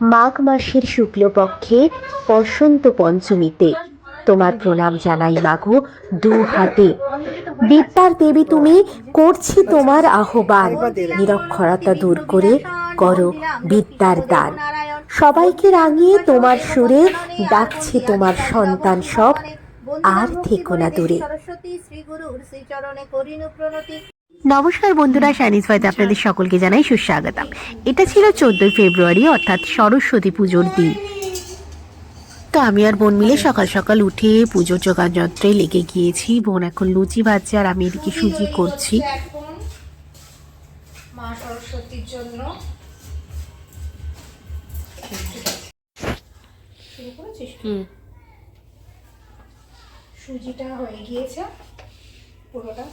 মাঘ মাসের শুক্লপক্ষে বসন্ত পঞ্চমীতে। তোমার প্রণাম জানাই মাগো, দু হাতে। বিদ্যার দেবী তুমি, করছি তোমার আহ্বান। নিরক্ষরতা দূর করে করো বিদ্যার দান। সবাইকে রাঙিয়ে তোমার সুরে ডাকছে তোমার সন্তান সব। আর থেকো না দূরে। নমস্কার বন্ধুরা শাইনিজ ফাইতে আপনাদের সকলকে জানাই সুস্বাগতম। এটা ছিল চোদ্দই ফেব্রুয়ারি অর্থাৎ সরস্বতী পুজোর দিন। তো আমি আর বোন মিলে সকাল সকাল উঠে পুজোর যোগান যন্ত্রে লেগে গিয়েছি। বোন এখন লুচি ভাজছে আর আমি এদিকে সুজি করছি। মা সরস্বতীর জন্য। সুজিটা হয়ে গিয়েছে পুরোটা।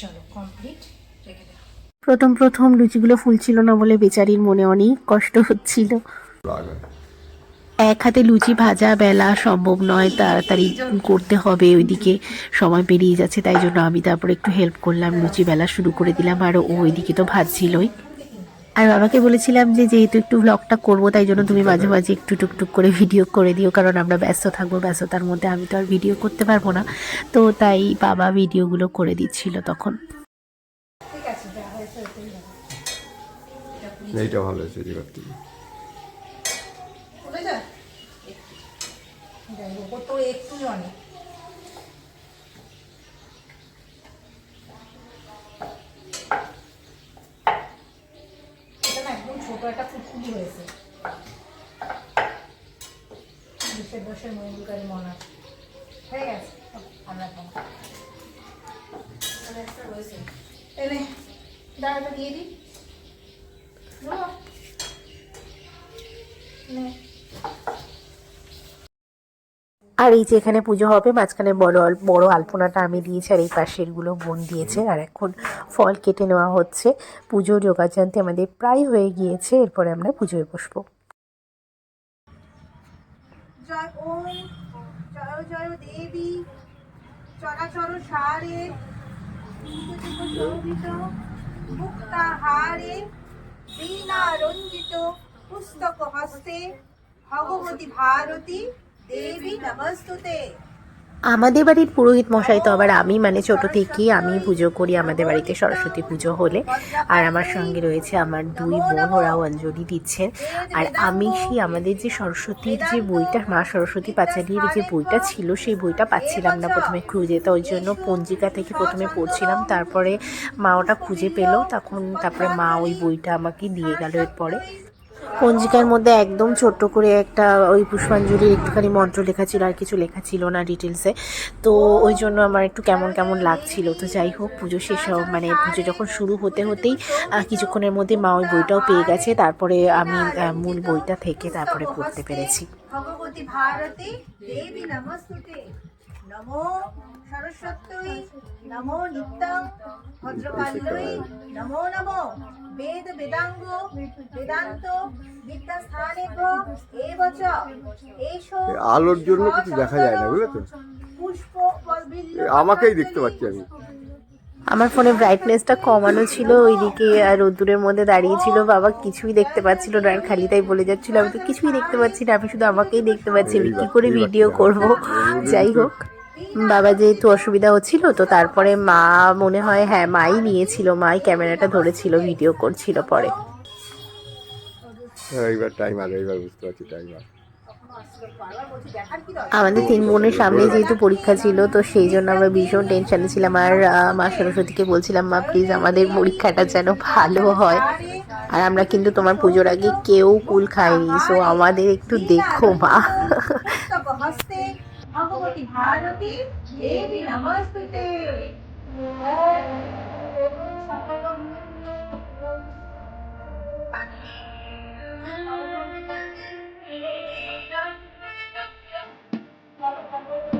চলো কমপ্লিট রেখে দাও। প্রথম প্রথম লুচিগুলো ফুলছিল না বলে বেচারির মনে অনেক কষ্ট হচ্ছিল। এক হাতে লুচি ভাজা বেলা সম্ভব নয়, তাড়াতাড়ি করতে হবে, ওইদিকে সময় পেরিয়ে যাচ্ছে, তাই জন্য আমি তারপর একটু হেল্প করলাম, লুচি বেলা শুরু করে দিলাম, আর ও ওইদিকে তো ভাজছিলই। আর বাবাকে বলেছিলাম যে যেহেতু একটু ব্লগটা করব তাই জন্য তুমি মাঝে মাঝে একটু টুকটুক করে ভিডিও করে দিও কারণ আমরা ব্যস্ত থাকব ব্যস্ততার মধ্যে আমি তো আর ভিডিও করতে পারব না। তো তাই বাবা ভিডিওগুলো করে দিচ্ছিল তখন। এইটা ভালো হয়েছে একটুই অনেক এটা না একদম ছোট একটা ফুটফুটি হয়েছে। বিশের বসে মন। আছে হয়ে গেছে। আমরা রয়েছে। এনে দাঁড়াটা দিয়ে দিই? নে। আর এই যে এখানে পুজো হবে, মাঝখানে বড় বড় আলপনাটা আমি দিয়েছি, আর এই পাশেরগুলো বোন দিয়েছে, আর এখন ফল কেটে নেওয়া হচ্ছে। পুজো যোগাযান্তে আমাদের প্রায় হয়ে গিয়েছে, এরপরে আমরা পুজোয় বসবো। ভগবতী ভারতী আমাদের বাড়ির পুরোহিত মশাই তো আবার আমি মানে ছোট থেকেই আমি পুজো করি আমাদের বাড়িতে সরস্বতী পুজো হলে। আর আমার সঙ্গে রয়েছে আমার দুই বোন ওরাও অঞ্জলি দিচ্ছেন। আর আমি সেই আমাদের যে সরস্বতীর যে বইটা মা সরস্বতী পাঁচালির যে বইটা ছিল সেই বইটা পাচ্ছিলাম না প্রথমে খুঁজে। তো ওই জন্য পঞ্জিকা থেকে প্রথমে পড়ছিলাম। তারপরে মা ওটা খুঁজে পেল। তখন তারপরে মা ওই বইটা আমাকে দিয়ে গেল এরপরে। পঞ্জিকার মধ্যে একদম ছোট্ট করে একটা ওই পুষ্পাঞ্জলির একটুখানি মন্ত্র লেখা ছিল, আর কিছু লেখা ছিল না ডিটেলসে তো ওই জন্য আমার একটু কেমন কেমন লাগছিল। তো যাই হোক, পুজো শেষ হওয়া মানে পুজো যখন শুরু হতে হতেই কিছুক্ষণের মধ্যে মা ওই বইটাও পেয়ে গেছে। তারপরে আমি মূল বইটা থেকে তারপরে পড়তে পেরেছি। ভগবতী ভারতী দেবী নমস্তুতে। নমো সরস্বতী নমো নিত্যং ভদ্রকাল্যই নমো নমো। বেদ বেদাঙ্গ বেদান্ত বিদ্যাস্থানে এবচ। এসো এই আলোর জন্য কিছু দেখা যায় না, বুঝলে তো? পুষ্প আমাকেই দেখতে পাচ্ছি আমি। আমার ফোনে ব্রাইটনেসটা কমানো ছিল ওইদিকে আর রোদ্দুরের মধ্যে দাঁড়িয়ে ছিল। বাবা কিছুই দেখতে পাচ্ছিল না আর খালি তাই বলে যাচ্ছিল আমি তো কিছুই দেখতে পাচ্ছি না আমি শুধু আমাকেই দেখতে পাচ্ছি আমি কী করে ভিডিও করব? যাই হোক বাবা যেহেতু অসুবিধা হচ্ছিল তো তারপরে মা মনে হয় হ্যাঁ মাই নিয়েছিল মাই ক্যামেরাটা ধরেছিল ভিডিও করছিল পরে। এইবার টাইম আর এইবার বুঝতে পারছি টাইম আর আমাদের তিন বোনের সামনে যেহেতু পরীক্ষা ছিল, তো সেই জন্য আমরা ভীষণ টেনশানে ছিলাম। আর মা সরস্বতীকে বলছিলাম, মা প্লিজ আমাদের পরীক্ষাটা যেন ভালো হয়। আর আমরা কিন্তু তোমার পুজোর আগে কেউ কুল খাইনি সো আমাদের একটু দেখো, মা। Thank you.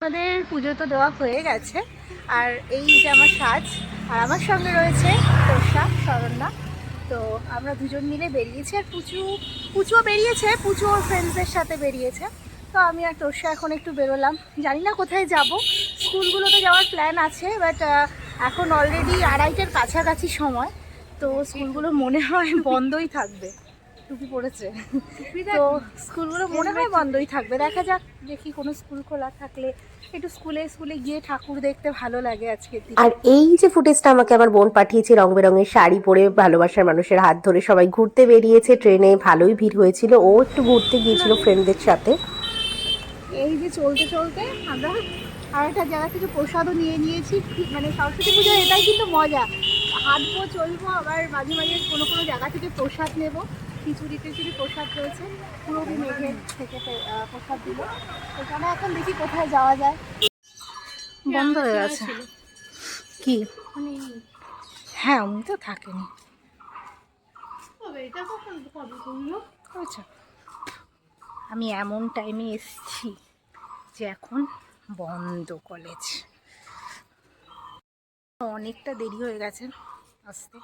আমাদের পুজো তো দেওয়া হয়ে গেছে, আর এই যে আমার সাজ, আর আমার সঙ্গে রয়েছে তোষা, শরণ্যা। তো আমরা দুজন মিলে বেরিয়েছি, আর পুচু, পুচুও বেরিয়েছে পুচু ওর ফ্রেন্ডসদের সাথে বেরিয়েছে। তো আমি আর তোষা এখন একটু বেরোলাম। জানি না কোথায় যাব। স্কুলগুলোতে যাওয়ার প্ল্যান আছে বাট এখন অলরেডি আড়াইটার কাছাকাছি সময়। তো স্কুলগুলো মনে হয় বন্ধই থাকবে। টুপি পড়েছে তো স্কুলগুলো মনে হয় বন্ধই থাকবে। দেখা যাক দেখি কোনো স্কুল খোলা থাকলে একটু স্কুলে স্কুলে গিয়ে ঠাকুর দেখতে ভালো লাগে আজকে আর এই যে ফুটেজটা আমাকে আমার বোন পাঠিয়েছে রং বেরঙের শাড়ি পরে ভালোবাসার মানুষের হাত ধরে সবাই ঘুরতে বেরিয়েছে ট্রেনে ভালোই ভিড় হয়েছিল। ও একটু ঘুরতে গিয়েছিল ফ্রেন্ডদের সাথে। এই যে চলতে চলতে আমরা আর একটা জায়গা থেকে প্রসাদও নিয়ে নিয়েছি। মানে সরস্বতী পুজো এটাই কিন্তু মজা। হাঁটবো চলবো আবার মাঝে মাঝে কোনো কোনো জায়গা থেকে প্রসাদ নেব। খিচুড়ি টিচুড়ি প্রসাদ রয়েছে পুরো মেঘের থেকে প্রসাদ দিল। এখানে এখন দেখি কোথায় যাওয়া যায়। বন্ধ হয়ে গেছে। কি? হ্যাঁ উনি তো থাকেনি। আচ্ছা আমি এমন টাইমে এসেছি যে এখন বন্ধ কলেজ অনেকটা দেরি হয়ে গেছে আসতে।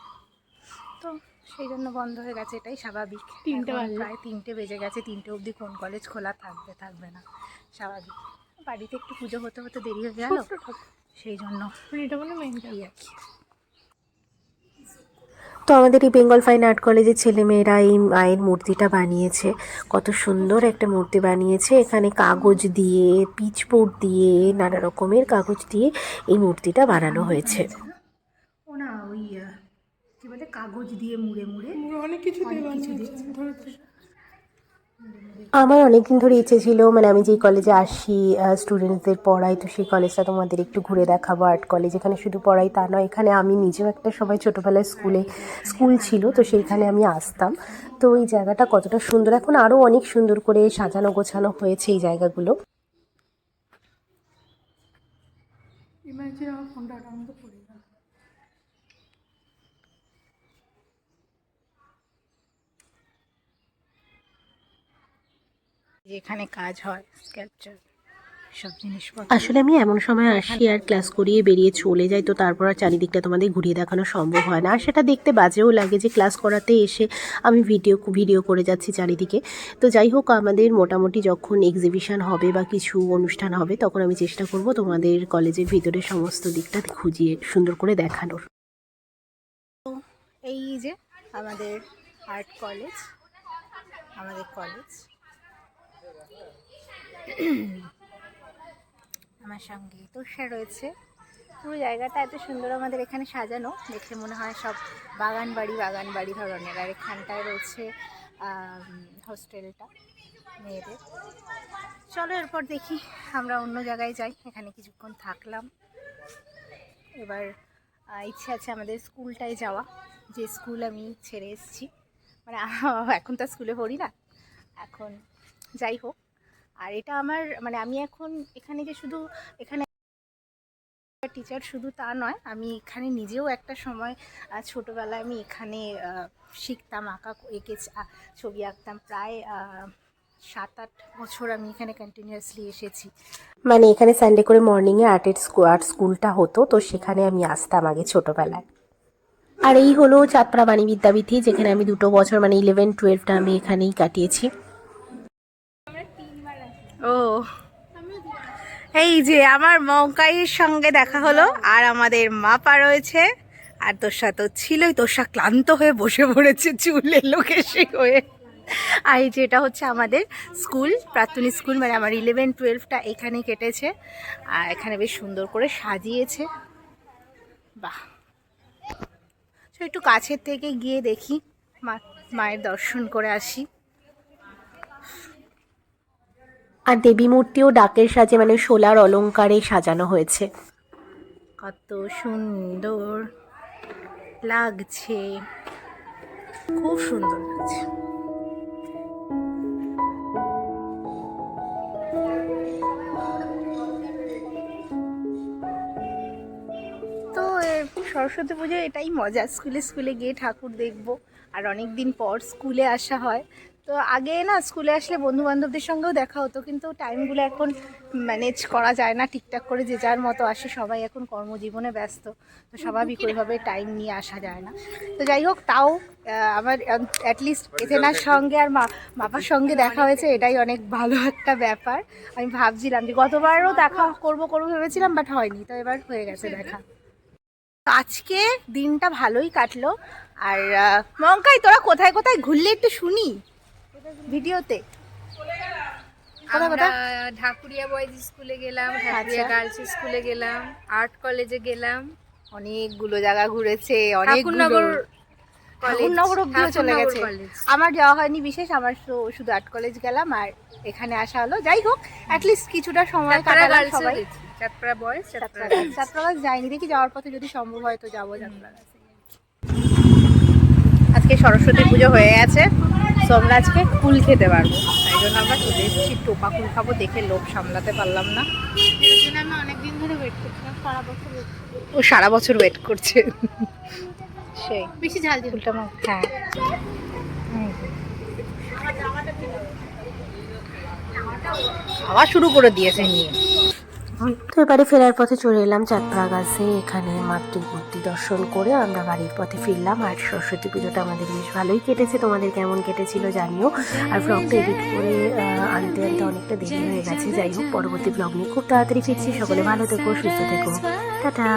তো সেই জন্য বন্ধ হয়ে গেছে এটাই স্বাভাবিক। তিনটে প্রায় তিনটে বেজে গেছে তিনটে অবধি কোন কলেজ খোলা থাকবে থাকবে না স্বাভাবিক। বাড়িতে একটু পুজো হতে হতে দেরি হয়ে গেল সেই জন্য এটা মানে মেন এই আর কি। তো আমাদের এই বেঙ্গল ফাইন আর্ট কলেজের ছেলেমেয়েরা এই মায়ের মূর্তিটা বানিয়েছে কত সুন্দর একটা মূর্তি বানিয়েছে এখানে কাগজ দিয়ে পিচবোর্ড দিয়ে নানা রকমের কাগজ দিয়ে এই মূর্তিটা বানানো হয়েছে। ও না ওই কাগজ দিয়ে মুড়ে মুড়ে অনেক কিছু। আমার অনেকদিন ধরে ইচ্ছে ছিল মানে আমি যেই কলেজে আসি স্টুডেন্টসদের পড়াই তো সেই কলেজটা তোমাদের একটু ঘুরে দেখাবো। আর্ট কলেজ এখানে শুধু পড়াই তা নয় এখানে আমি নিজেও একটা সময় ছোটোবেলায় স্কুলে স্কুল ছিল তো সেইখানে আমি আসতাম। তো এই জায়গাটা কতটা সুন্দর এখন আরও অনেক সুন্দর করে সাজানো গোছানো হয়েছে এই জায়গাগুলো ইমাজিন আমার ফোনটা আমি তো পড়ে গেল যেখানে কাজ হয় স্ক্যাপচার সব জিনিসপত্র। আসলে আমি এমন সময় আসি আর ক্লাস করিয়ে বেরিয়ে চলে যাই তো তারপর আর চারিদিকটা তোমাদের ঘুরিয়ে দেখানো সম্ভব হয় না। আর সেটা দেখতে বাজেও লাগে যে ক্লাস করাতে এসে আমি ভিডিও ভিডিও করে যাচ্ছি চারিদিকে। তো যাই হোক আমাদের মোটামুটি যখন এক্সিবিশন হবে বা কিছু অনুষ্ঠান হবে তখন আমি চেষ্টা করব তোমাদের কলেজের ভিতরে সমস্ত দিকটা খুঁজিয়ে সুন্দর করে দেখানোর। এই যে আমাদের আর্ট কলেজ আমাদের কলেজ আমার সঙ্গে তুষার রয়েছে। পুরো জায়গাটা এত সুন্দর আমাদের এখানে সাজানো। দেখে মনে হয় সব বাগান বাড়ি বাগান বাড়ি ধরনের। আর এখানটায় রয়েছে হোস্টেলটা, মেয়েদের। চলো এরপর দেখি আমরা অন্য জায়গায় যাই। এখানে কিছুক্ষণ থাকলাম। এবার ইচ্ছে আছে আমাদের স্কুলটায় যাওয়া। যে স্কুল আমি ছেড়ে এসেছি। মানে এখন তো স্কুলে পড়ি না। এখন যাই হোক। আর এটা আমার মানে আমি এখন এখানে যে শুধু, এখানে টিচার শুধু তা নয়, আমি এখানে নিজেও একটা সময় ছোটবেলায় আমি এখানে শিখতাম, আঁকা এঁকে ছবি আঁকতাম। প্রায় সাত আট বছর আমি এখানে কন্টিনিউয়াসলি এসেছি। মানে এখানে সানডে করে মর্নিংয়ে আর্টের আর্ট স্কুলটা হতো, তো সেখানে আমি আসতাম আগে ছোটোবেলায়। আর এই হলো চাঁদপাড়া বাণী বিদ্যাপীঠে যেখানে আমি দুটো বছর মানে ইলেভেন টুয়েলভটা আমি এখানেই কাটিয়েছি। ও। এই যে আমার মৌকাইয়ের সঙ্গে দেখা হলো, আর আমাদের মাপা রয়েছে, আর তোষা তো ছিলই, তোষা ক্লান্ত হয়ে বসে পড়েছে চুল এলো কেসে হয়ে। আর এই যে এটা হচ্ছে আমাদের স্কুল, প্রাথমিক স্কুল মানে আমার ইলেভেন টুয়েলভটা এখানে কেটেছে, আর এখানে বেশ সুন্দর করে সাজিয়েছে। বাহ। একটু কাছের থেকে গিয়ে দেখি, মা মায়ের দর্শন করে আসি আর দেবী মূর্তিও ডাকের সাজে মানে সোলার অলংকারে সাজানো হয়েছে। কত সুন্দর লাগছে। খুব সুন্দর লাগছে। তো সরস্বতী পুজো এটাই মজা, স্কুলে স্কুলে গিয়ে ঠাকুর দেখব। আর অনেক দিন পর স্কুলে আসা হয় তো আগে না স্কুলে আসলে বন্ধু বান্ধবদের সঙ্গেও দেখা হতো কিন্তু টাইমগুলো এখন ম্যানেজ করা যায় না ঠিকঠাক করে যে যার মতো আসে সবাই এখন কর্মজীবনে ব্যস্ত তো স্বাভাবিক ওইভাবে টাইম নিয়ে আসা যায় না। তো যাই হোক তাও আমার অ্যাটলিস্ট এথেনার সঙ্গে আর মা বাবার সঙ্গে দেখা হয়েছে এটাই অনেক ভালো একটা ব্যাপার। আমি ভাবছিলাম যে গতবারও দেখা করব করব ভেবেছিলাম বাট হয়নি তো এবার হয়ে গেছে দেখা। আজকে দিনটা ভালোই কাটলো আর মঙ্কাই তোরা কোথায় কোথায় ঘুরলে একটু শুনি। ভিডিওতে? আমরা ঢাকুরিয়া বয়েজ স্কুলে গেলাম ঢাকুরিয়া আচ্ছা। গার্লস স্কুলে গেলাম আর্ট কলেজে গেলাম। অনেকগুলো জায়গা ঘুরেছে অনেকগুলো ঠাকুরনগর অব্দিও চলে গেছে। আমার যাওয়া হয়নি বিশেষ আমার শুধু আর্ট কলেজ গেলাম আর এখানে আসা হলো। যাই হোক অ্যাটলিস্ট কিছুটা সময় চাঁদপাড়া কাটালাম সবাই। চাঁদপাড়া বয়েজ চাঁদপাড়া যাত্রাগাছ যাইনি দেখি যাওয়ার পথে যদি সম্ভব হয় তো যাব যাত্রাগাছে আজকে সরস্বতী পুজো হয়ে গেছে। তো আমরা আজকে কুল খেতে পারব। তাই জন্য আমরা চলে এসেছি। টোপা কুল খাব দেখে লোভ সামলাতে পারলাম না। অনেকদিন ধরে ওয়েট করছিলাম সারা বছর ও সারা বছর ওয়েট করছে। সেই। বেশি ঝাল হ্যাঁ। খাওয়া শুরু করে দিয়েছে নিয়ে। তো এবারে ফেরার পথে চলে এলাম চাঁদপাড়া গাছে এখানে মাতৃ মূর্তি দর্শন করে আমরা বাড়ির পথে ফিরলাম। আর সরস্বতী পুজোটা আমাদের বেশ ভালোই কেটেছে। তোমাদের কেমন কেটেছিল জানিও। আর ব্লগটা এডিট করে আনতে আনতে অনেকটা দেরি হয়ে গেছে। যাই হোক, পরবর্তী ব্লগ নিয়ে খুব তাড়াতাড়ি ফিরছি। সকলে ভালো থেকো, সুস্থ থেকো। টাটা।